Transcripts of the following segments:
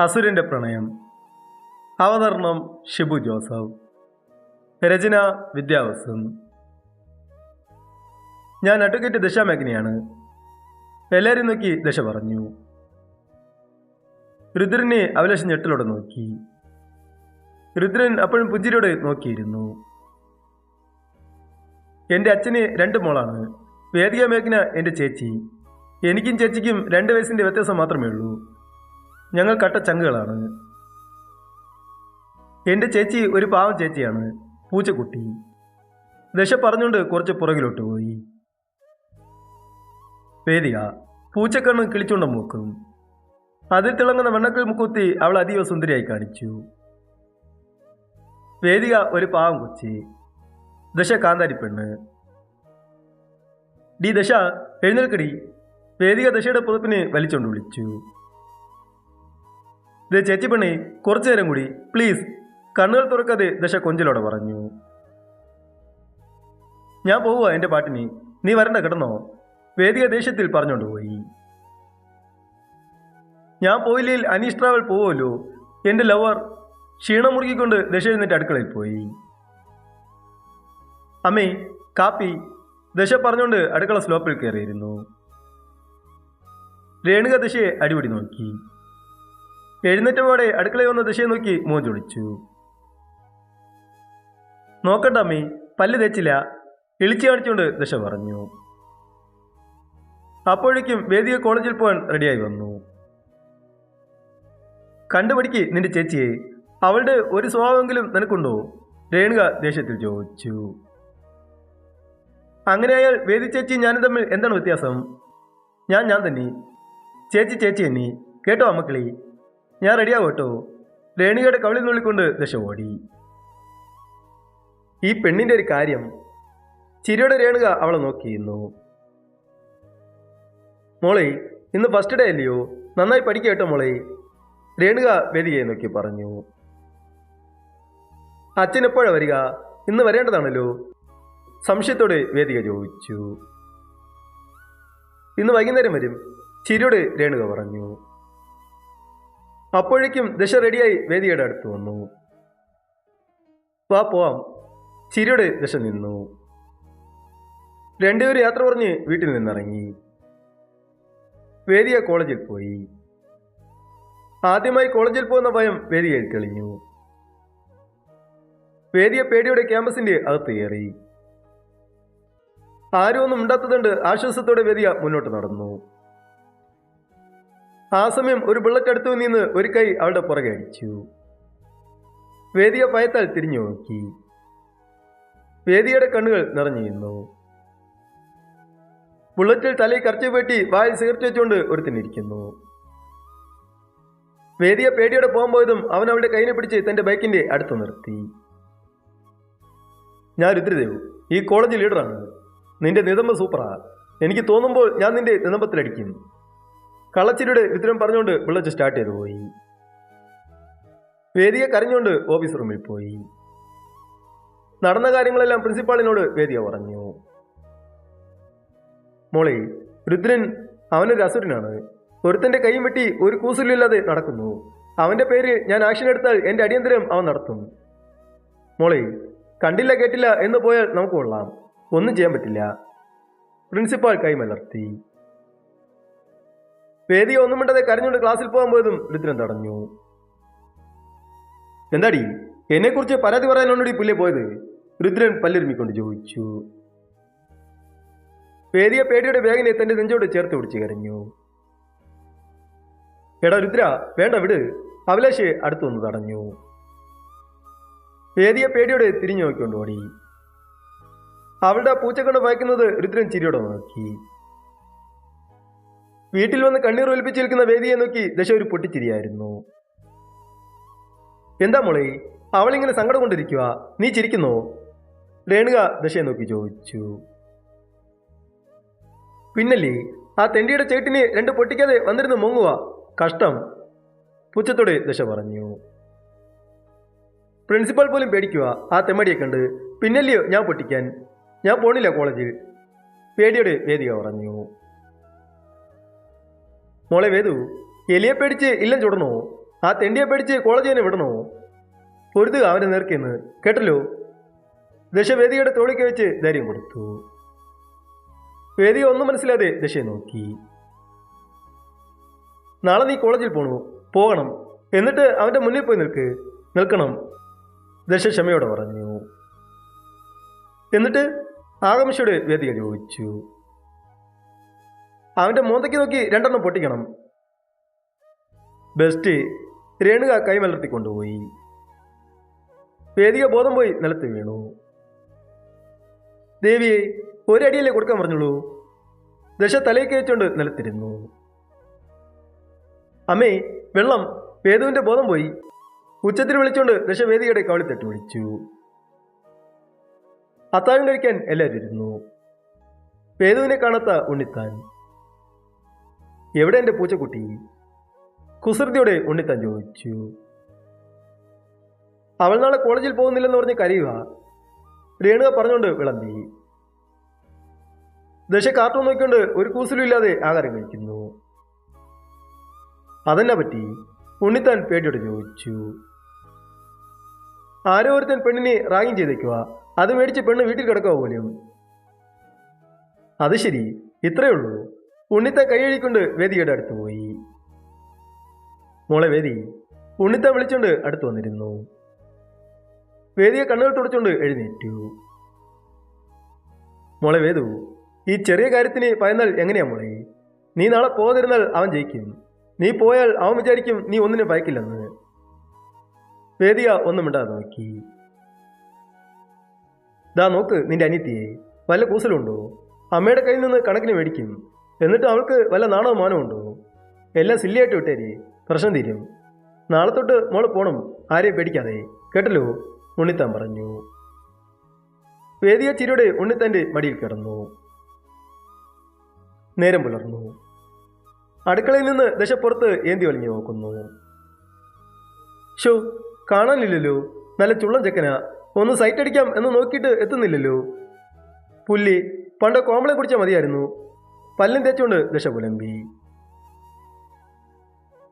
അസുരന്റെ പ്രണയം. അവതരണം ഷിബു ജോസഫ്. രചന വിദ്യാവസൻ ഞാൻ അഡ്വക്കേറ്റ് ദശാമേഖനയാണ് എല്ലാവരും നോക്കി ദശ പറഞ്ഞു. രുദ്രനെ അഭിലാഷം ഞെട്ടലോടെ നോക്കി. രുദ്രൻ അപ്പോഴും പുഞ്ചിരിയോടെ നോക്കിയിരുന്നു. എന്റെ അച്ഛന് രണ്ട് മോളാണ്. വേദിക മേഖന എന്റെ ചേച്ചി. എനിക്കും ചേച്ചിക്കും രണ്ട് വയസ്സിന്റെ വ്യത്യാസം മാത്രമേ ഉള്ളൂ. ഞങ്ങൾ കട്ട ചങ്കുകളാണ്. എന്റെ ചേച്ചി ഒരു പാവം ചേച്ചിയാണ്. പൂച്ചക്കുട്ടി. ദശ പറഞ്ഞുകൊണ്ട് കുറച്ച് പുറകിലോട്ട് പോയി. വേദിക പൂച്ചക്കണ്ണ് കിളിച്ചുകൊണ്ട് മൂക്കും. അതിൽ തിളങ്ങുന്ന വെണ്ണക്കൽ മുക്കുത്തി അവൾ അതീവ സുന്ദരിയായി കാണിച്ചു. വേദിക ഒരു പാവം കൊച്ചി. ദശ കാന്താരി പെണ്ണ്. ഡി ദശ എഴുന്നേൽക്കടി. വേദിക ദശയുടെ പുതപ്പിനെ വലിച്ചുകൊണ്ട് വിളിച്ചു. ദേ ചേച്ചി പെണ്ണി കുറച്ചു നേരം കൂടി. പ്ലീസ് കണ്ണുകൾ തുറക്കാതെ ദശ കൊഞ്ചിലോടെ പറഞ്ഞു. ഞാൻ പോവുക എന്റെ പാട്ടിന്. നീ വരണ്ട കിടന്നോ. വേദിക ദേഷ്യത്തിൽ പറഞ്ഞുകൊണ്ട് പോയി. ഞാൻ പോയില്ലെങ്കിൽ അനീഷ് ട്രാവൽ പോവുമല്ലോ. എന്റെ ലവർ ക്ഷീണം മുറുകിക്കൊണ്ട് ദശ എന്നിട്ട് അടുക്കളയിൽ പോയി. അമ്മേ കാപ്പി. ദശ പറഞ്ഞുകൊണ്ട് അടുക്കള സ്ലോപ്പിൽ കയറിയിരുന്നു. രേണുക ദശയെ അടിപിടി നോക്കി. എഴുന്നേറ്റപാടെ അടുക്കളയിൽ വന്ന ദിശയെ നോക്കി മോൻ ചൊടിച്ചു നോക്കട്ടമ്മി പല്ല് തേച്ചില്ല. ഇളിച്ചു കാണിച്ചുകൊണ്ട് ദശ പറഞ്ഞു. അപ്പോഴേക്കും വേദിക കോളേജിൽ പോകാൻ റെഡിയായി വന്നു. കണ്ടുപിടിക്ക് നിന്റെ ചേച്ചിയെ. അവളുടെ ഒരു സ്വഭാവമെങ്കിലും നിനക്കുണ്ടോ? രേണുക ദേഷ്യത്തിൽ ചോദിച്ചു. അങ്ങനെയായാൽ വേദി ചേച്ചി ഞാനും തമ്മിൽ എന്താണ് വ്യത്യാസം? ഞാൻ ഞാൻ തന്നെ. ചേച്ചി ചേച്ചി എന്നെ കേട്ടോ അമ്മക്കളി? ഞാൻ റെഡിയാവും കേട്ടോ. രേണികയുടെ കവിളിൽ നുള്ളിക്കൊണ്ട് ദശ ഓടി. ഈ പെണ്ണിന്റെ ഒരു കാര്യം ചിരിയുടെ രേണുക അവളെ നോക്കിയിരുന്നു. മോളെ ഇന്ന് ഫസ്റ്റ് ഡേ അല്ലയോ? നന്നായി പഠിക്കുക കേട്ടോ മോളെ. രേണുക വേദികയെ നോക്കി പറഞ്ഞു. അച്ഛൻ എപ്പോഴാ വരിക? ഇന്ന് വരേണ്ടതാണല്ലോ? സംശയത്തോടെ വേദിക ചോദിച്ചു. ഇന്ന് വൈകുന്നേരം വരും ചിരിയുടെ രേണുക പറഞ്ഞു. അപ്പോഴേക്കും ദശ റെഡിയായി വേദിയുടെ അടുത്ത് വന്നു. വാ പോവാം. ചിരിയുടെ ദശ നിന്നു. രണ്ടുപേരും യാത്ര പറഞ്ഞ് വീട്ടിൽ നിന്നിറങ്ങി. വേദിയ കോളേജിൽ പോയി. ആദ്യമായി കോളേജിൽ പോകുന്ന ഭയം വേദിയയിൽ തെളിഞ്ഞു. വേദിയ പേടിയുടെ ക്യാമ്പസിന്റെ അകത്ത് കയറി. ആരും ഒന്നും ഉണ്ടാത്തതുകൊണ്ട് ആശ്വാസത്തോടെ വേദിയ മുന്നോട്ട് നടന്നു. ആ സമയം ഒരു ബുള്ളറ്റ് അടുത്തു നിന്ന് ഒരു കൈ അവളുടെ പുറകെ അടിച്ചു. വേദിയ ഭയത്താൽ തിരിഞ്ഞു നോക്കി. വേദിയുടെ കണ്ണുകൾ നിറഞ്ഞിരുന്നു ബുള്ളറ്റിൽ തലയിൽ കറച്ചു പേട്ടി വായിൽ സിഗരറ്റ് വെച്ചുകൊണ്ട് ഒരുത്തിനിരിക്കുന്നു വേദിയ പേടിയോടെ പോകാൻ പോയതും അവൻ അവളുടെ കൈനെ പിടിച്ച് തന്റെ ബൈക്കിന്റെ അടുത്ത് നിർത്തി. ഞാൻ രുദ്രദേവ് ഈ കോളേജ് ലീഡറാണ്. നിന്റെ നിതമ്പ സൂപ്പറാ. എനിക്ക് തോന്നുമ്പോൾ ഞാൻ നിന്റെ നിതമ്പത്തിലടിക്കും. കള്ളച്ചിരിയുടെ ഇത്തരം പറഞ്ഞുകൊണ്ട് ബുള്ളറ്റ് സ്റ്റാർട്ട് ചെയ്തു പോയി. വേദിയെ കരഞ്ഞുകൊണ്ട് ഓഫീസ് റൂമിൽ പോയി. നടന്ന കാര്യങ്ങളെല്ലാം പ്രിൻസിപ്പാളിനോട് വേദിയ പറഞ്ഞു. മോളി രുദ്രൻ അവനൊരു അസുരനാണ്. ഒരുത്തന്റെ കൈയും വെട്ടി ഒരു കൂസലില്ലാതെ നടക്കുന്നു. അവന്റെ പേര് ഞാൻ ആക്ഷൻ എടുത്താൽ എന്റെ അടിയന്തരം അവൻ നടത്തും. മോളി കണ്ടില്ല കേട്ടില്ല എന്ന് പോയാൽ നമുക്ക് കൊള്ളാം. ഒന്നും ചെയ്യാൻ പറ്റില്ല. പ്രിൻസിപ്പാൾ കൈമലർത്തി. വേദിക ഒന്നും മിണ്ടാതെ കരഞ്ഞുകൊണ്ട് ക്ലാസ്സിൽ പോകാൻ പോയതും രുദ്രൻ തടഞ്ഞു. എന്താടി? എന്നെക്കുറിച്ച് പരാതി പറയാനോടി പുല്ലേ പോയത്? രുദ്രൻ പല്ലിരുമിക്കൊണ്ട് ചോദിച്ചു. പേദിയ പേടിയുടെ വേഗനെ തന്റെ നെഞ്ചോട് ചേർത്ത് പിടിച്ച് കരഞ്ഞു. എടാ രുദ്ര വേണ്ട വിട്. അഭിലാഷ് അടുത്തു വന്ന് തടഞ്ഞു. പേദിയ പേടിയോടെ തിരിഞ്ഞു നോക്കിക്കൊണ്ട് ഓടി. അവളുടെ പൂച്ചക്കൊണ്ട് വായിക്കുന്നത് രുദ്രൻ ചിരിയോടെ നോക്കി. വീട്ടിൽ വന്ന് കണ്ണീർ ഒലിപ്പിച്ചിരിക്കുന്ന വേദിയെ നോക്കി ദശ ഒരു പൊട്ടിച്ചിരിയായിരുന്നു. എന്താ മോളെ അവളിങ്ങനെ സങ്കടം കൊണ്ടിരിക്കുക നീ ചിരിക്കുന്നോ? രേണുക ദശയെ നോക്കി ചോദിച്ചു. പിന്നല്ലേ ആ തെണ്ടിയുടെ ചേട്ടിനെ രണ്ട് പൊട്ടിക്കാതെ വന്നിരുന്ന് മുങ്ങുക കഷ്ടം പുച്ഛത്തോടെ ദശ പറഞ്ഞു. പ്രിൻസിപ്പൽ പോലും പേടിക്കുക ആ തെമ്മടിയെ കണ്ട് പിന്നല്ലയോ ഞാൻ പൊട്ടിക്കാൻ. ഞാൻ പോണില്ല കോളേജിൽ. പേടിയോടെ വേദിക പറഞ്ഞു. മോളെ വേദു എലിയെ പേടിച്ച് ഇല്ലം ചുടണോ? ആ തെണ്ടിയെ പേടിച്ച് കോളേജ് തന്നെ വിടണോ? പൊരുതുക അവനെ നേർക്കെന്ന് കേട്ടല്ലോ? ദശ വേദികയുടെ തോളിക്ക് വെച്ച് ധൈര്യം കൊടുത്തു. വേദി ഒന്നും മനസ്സിലാതെ ദശയെ നോക്കി. നാളെ നീ കോളേജിൽ പോണു. പോകണം. എന്നിട്ട് അവന്റെ മുന്നിൽ പോയി നിൽക്ക്. നിൽക്കണം. ദശ ക്ഷമയോടെ പറഞ്ഞു. എന്നിട്ട് ആകാംക്ഷയോട് വേദിക ചോദിച്ചു അവന്റെ മൂന്തയ്ക്ക് നോക്കി രണ്ടെണ്ണം പൊട്ടിക്കണം. ബെസ്റ്റ് രേണുക കൈമലർത്തി കൊണ്ടുപോയി. വേദിക ബോധം പോയി നിലത്ത് വീണു. ദേവിയെ ഒരടിയല്ലേ കൊടുക്കാൻ പറഞ്ഞുള്ളൂ? ദശ തലയിൽ വെച്ചുകൊണ്ട് നിലത്തിരുന്നു. അമ്മേ വെള്ളം വേദുവിന്റെ ബോധം പോയി. ഉച്ചത്തിൽ വിളിച്ചുകൊണ്ട് ദശ വേദികയുടെ കവളിത്തട്ട് വിളിച്ചു. അത്താഴം കഴിക്കാൻ എല്ലാവരും ഇരുന്നു. വേദുവിനെ കാണാത്ത ഉണ്ണിത്താൻ എവിടെ എന്റെ പൂച്ചക്കുട്ടി? കുസൃതിയോടെ ഉണ്ണിത്താൻ ചോദിച്ചു. അവൾ നാളെ കോളേജിൽ പോകുന്നില്ലെന്ന് പറഞ്ഞ് കരയുക. രേണുക പറഞ്ഞുകൊണ്ട് വിളമ്പി. ദശ കാർട്ടൂൺ നോക്കിക്കൊണ്ട് ഒരു കൂസലും ഇല്ലാതെ ആഹാരം കഴിക്കുന്നു. അതെന്നെ പറ്റി? ഉണ്ണിത്താൻ പേടിയോട് ചോദിച്ചു. ആരോ ഒരുത്തൻ പെണ്ണിനെ റാഗിങ് ചെയ്തേക്കുക അത് മേടിച്ച് പെണ്ണ് വീട്ടിൽ കിടക്കുക പോലും. അത് ശരി. ഇത്രയേ ഉള്ളൂ. ഉണ്ണിത്താൻ കൈയഴിക്കൊണ്ട് വേദിയുടെ അടുത്ത് പോയി. മോളെ വേദി ഉണ്ണിത്താൻ വിളിച്ചുകൊണ്ട് അടുത്ത് വന്നിരുന്നു. വേദിയെ കണ്ണുകൾ തുടച്ചുകൊണ്ട് എഴുന്നേറ്റു. മോളെ വേദു ഈ ചെറിയ കാര്യത്തിന് പയന്നാൽ എങ്ങനെയാ മോളെ? നീ നാളെ പോകാതിരുന്നാൽ അവൻ ജയിക്കും. നീ പോയാൽ അവൻ വിചാരിക്കും നീ ഒന്നിനും ഭയക്കില്ലെന്ന്. വേദിയ ഒന്നും മിണ്ടാതെ നോക്കി. ദാ നോക്ക് നിന്റെ അനിയത്തിയെ വല്ല കൂസലുണ്ടോ? അമ്മയുടെ കയ്യിൽ നിന്ന് കണക്കിന് മേടിക്കും. എന്നിട്ട് അവൾക്ക് വല്ല നാണോ മാനവും ഉണ്ടോ? എല്ലാം സില്ലിയായിട്ട് വിട്ടേരി. പ്രശ്നം തീരും. നാളെ തൊട്ട് മോൾ പോണം. ആരെയും പേടിക്കാതെ. കേട്ടല്ലോ? ഉണ്ണിത്താൻ പറഞ്ഞു. വേദിയ ചിരിയുടെ ഉണ്ണിത്താന്റെ മടിയിൽ കിടന്നു. നേരം പുലർന്നു. അടുക്കളയിൽ നിന്ന് ദശപ്പുറത്ത് ഏന്തി വലിഞ്ഞു നോക്കുന്നു. ഷോ കാണാനില്ലല്ലോ. നല്ല ചുള്ളം ചെക്കന. ഒന്ന് സൈറ്റ് അടിക്കാം എന്ന് നോക്കിയിട്ട് എത്തുന്നില്ലല്ലോ. പുല്ലി പണ്ട് കോമ്പളെ കുടിച്ചാൽ മതിയായിരുന്നു. പല്ലും തേച്ചുകൊണ്ട് ദശ പുലമ്പി.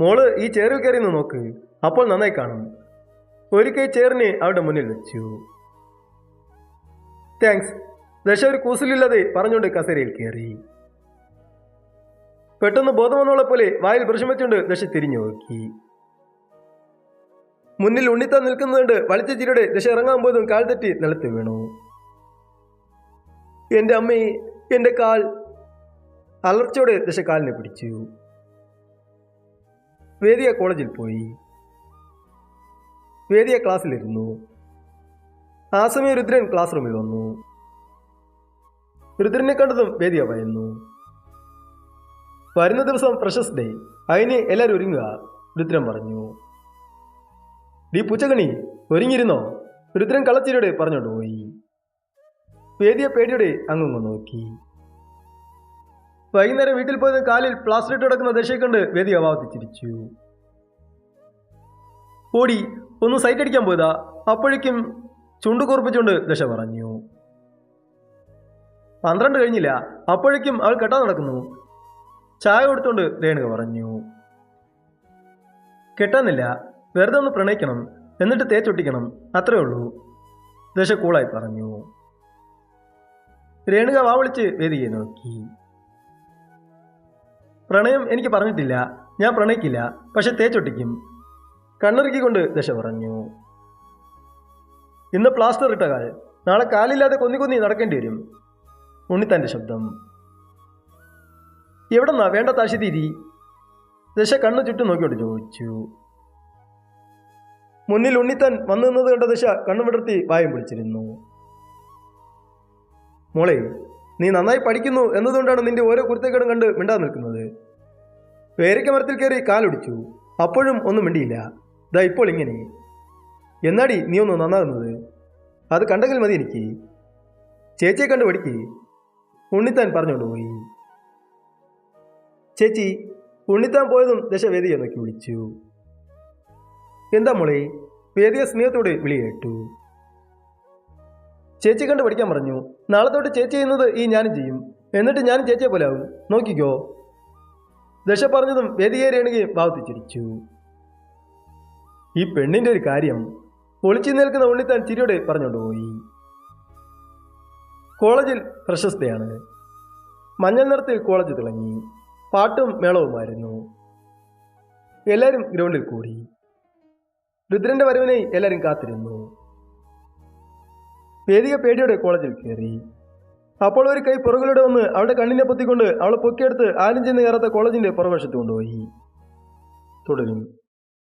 മോൾ ഈ ചേറിൽ കയറി നിന്ന് നോക്ക്. അപ്പോൾ നന്നായി കാണും. ഒരിക്കൽ ചേറിന് അവരുടെ മുന്നിൽ വെച്ചു. താങ്ക്സ്. ദശ ഒരു കൂസലില്ലാതെ പറഞ്ഞുകൊണ്ട് കസേരയിൽ കയറി. പെട്ടെന്ന് ബോധം വന്നോളെ പോലെ വായിൽ ബ്രഷം വെച്ചുകൊണ്ട് ദശ തിരിഞ്ഞു നോക്കി. മുന്നിൽ ഉണ്ണിത്താൻ നിൽക്കുന്നതുകൊണ്ട് വളിച്ച ചിരിയുടെ ദശ ഇറങ്ങാൻ പോയതും കാൽ തെറ്റി നിലത്ത് വീണു. എന്റെ അമ്മേ എന്റെ കാൽ അലർച്ചയോടെ ദശ കാലിനെ പിടിച്ചു. വേദിയ കോളേജിൽ പോയി. വേദിയ ക്ലാസ്സിലിരുന്നു. ആ സമയം രുദ്രൻ ക്ലാസ് റൂമിൽ വന്നു. രുദ്രനെ കണ്ടതും വേദിയ പറയുന്നു വരുന്ന ദിവസം പ്രശസ് ഡേ അതിന് എല്ലാവരും ഒരുങ്ങുക രുദ്രൻ പറഞ്ഞു. ഡി പുച്ചകണി ഒരുങ്ങിയിരുന്നോ? രുദ്രൻ കളച്ചിരിയുടെ പറഞ്ഞോണ്ട് പോയി. വേദിയ പേടിയോടെ അങ്ങും നോക്കി. വൈകുന്നേരം വീട്ടിൽ പോയത് കാലിൽ പ്ലാസ്റ്റർ ഇട്ട് കിടക്കുന്ന ദശയെ കണ്ട് വേദി അഭാവത്തിൽ ചിരിച്ചു. ഓടി ഒന്ന് സൈറ്റ് അടിക്കാൻ പോയതാ. അപ്പോഴേക്കും ചുണ്ടു കുറിപ്പിച്ചുകൊണ്ട് ദശ പറഞ്ഞു. പന്ത്രണ്ട് കഴിഞ്ഞില്ല. അപ്പോഴേക്കും അവൾ കെട്ടാൻ നടക്കുന്നു. ചായ കൊടുത്തോണ്ട് രേണുക പറഞ്ഞു. കെട്ടാനില്ല. വെറുതെ ഒന്ന് പ്രണയിക്കണം. എന്നിട്ട് തേച്ചൊട്ടിക്കണം അത്രേ ഉള്ളൂ. ദശ കൂളായി പറഞ്ഞു. രേണുക വാവളിച്ച് വേദിയെ നോക്കി. പ്രണയം എനിക്ക് പറഞ്ഞിട്ടില്ല ഞാൻ പ്രണയിക്കില്ല പക്ഷെ തേച്ചൊട്ടിക്കും. കണ്ണിറുക്കിക്കൊണ്ട് ദശ പറഞ്ഞു. ഇന്ന് പ്ലാസ്റ്റർ ഇട്ട കാൽ നാളെ കാലില്ലാതെ കൊന്നി കൊന്നി നടക്കേണ്ടി വരും. ഉണ്ണിത്താന്റെ ശബ്ദം. എവിടെന്നാ വേണ്ട താശിതീരി ദശ കണ്ണു ചുറ്റും നോക്കിയോട്ട് ചോദിച്ചു. മുന്നിൽ ഉണ്ണിത്താൻ വന്നു നിന്നത് കണ്ട ദശ കണ്ണു വിടർത്തി വായും പിടിച്ചിരുന്നു. മോളെ നീ നന്നായി പഠിക്കുന്നു എന്നതുകൊണ്ടാണ് നിന്റെ ഓരോ കുരുത്തക്കേടും കണ്ട് മിണ്ടാതെ നിൽക്കുന്നത്. പേരയ്ക്ക മരത്തിൽ കയറി കാലൊടിച്ചു. അപ്പോഴും ഒന്നും മിണ്ടിയില്ല. ദാ ഇപ്പോൾ ഇങ്ങനെ. എന്നാടി നീ ഒന്ന് നന്നാകുന്നത്? അത് കണ്ടെങ്കിൽ മതി എനിക്ക്. ചേച്ചിയെ കണ്ട് പഠിക്ക്. ഉണ്ണിത്താൻ പറഞ്ഞുകൊണ്ട് പോയി. ചേച്ചി ഉണ്ണിത്താൻ പോയതും ദശ വേദിയെ നോക്കി വിളിച്ചു. എന്താ മോളെ? വേദിയെ സ്നേഹത്തോടെ വിളി കേട്ടു ചേച്ചി കണ്ട് പഠിക്കാൻ പറഞ്ഞു. നാളെ തൊട്ട് ചേച്ചി ചെയ്യുന്നത് ഈ ഞാനും ചെയ്യും. എന്നിട്ട് ഞാനും ചേച്ചിയെ പോലെ ആവും. നോക്കിക്കോ. ദശ പറഞ്ഞതും വേദിയെ ഭാവത്തി ചിരിച്ചു. ഈ പെണ്ണിന്റെ ഒരു കാര്യം ഒളിച്ചു നിൽക്കുന്ന ഉണ്ണിത്താൻ ചിരിയോടെ പറഞ്ഞുകൊണ്ടുപോയി കോളേജിൽ പ്രശസ്തയാണ്. മഞ്ഞൾ നിറത്തിൽ കോളേജ് തിളങ്ങി. പാട്ടും മേളവുമായിരുന്നു. എല്ലാവരും ഗ്രൗണ്ടിൽ കൂടി. രുദ്രന്റെ വരവിനായി എല്ലാവരും കാത്തിരുന്നു. വേദിക പേടിയോടെ കോളേജിൽ കയറി. അപ്പോൾ ഒരു കൈ പുറകിലൂടെ വന്ന് അവളുടെ കണ്ണിനെ പൊത്തിക്കൊണ്ട് അവളെ പൊക്കിയെടുത്ത് ആരും ചെന്ന് കയറാത്ത കോളേജിന്റെ പുറവശത്ത് കൊണ്ടുപോയി. തുടരും.